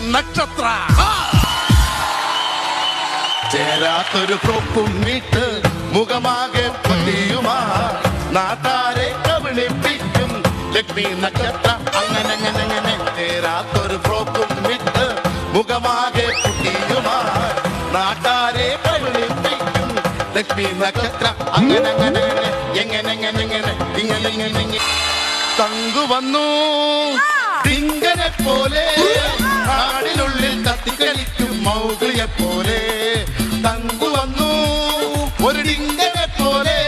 നക്ഷത്ര. ചേരാത്തൊരു പ്രൊപ്പും വീട്ട് മുഖമാകെ പുതിയുമാ. നാട്ടാരെ കവിളിപ്പിക്കും. ലക്ഷ്മി നക്ഷത്ര അങ്ങനെ അങ്ങനെ അങ്ങനെ. ചേരാത്തൊരു പ്രൊപ്പും വിട്ട് മുഖമാകെ പൊട്ടിയുമാ നാട്ടാരെ കവിളിപ്പിക്കും. ലക്ഷ്മി നക്ഷത്ര അങ്ങനെ അങ്ങനെ എങ്ങനെ എങ്ങനെ എങ്ങനെ ഇങ്ങനെ ഇങ്ങനെ തങ്കു വന്നു. തിങ്കനെ പോലെ. മൗഗ്ലിയെ പോലെ തങ്കു വന്നു ഒരു ഡിങ്കനെ പോലെ.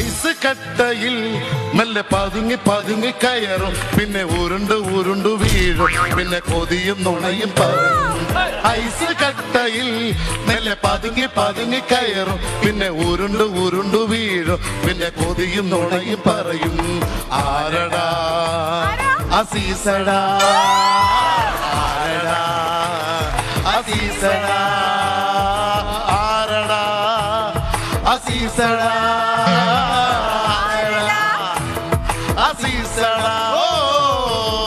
ഐസ് കട്ടയിൽ മെല്ലെ പതുങ്ങി പതുങ്ങി കയറും. പിന്നെ ഉരുണ്ട് ഉരുണ്ട് വീഴും. പിന്നെ കൊതിയും നുണയും പറയും ഐസ് കട്ടയിൽ മെല്ലെ പതുങ്ങി പതുങ്ങി കയറും. പിന്നെ ഉരുണ്ട് ഉരുണ്ട് വീഴും. പിന്നെ കൊതിയും നുണയും പറയും. ആരടാ? അസീസടാ. അസീസടാ ആരണ അസീസണ അസീസണ.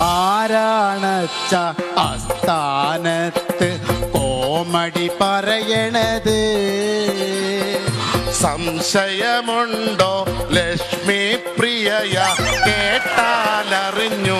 ആരാണച്ച അസ്ഥാനത്ത് കോമടി പറയണത്? സംശയമുണ്ടോ ലക്ഷ്മി പ്രിയയ? കേട്ടാലറിഞ്ഞൂടെ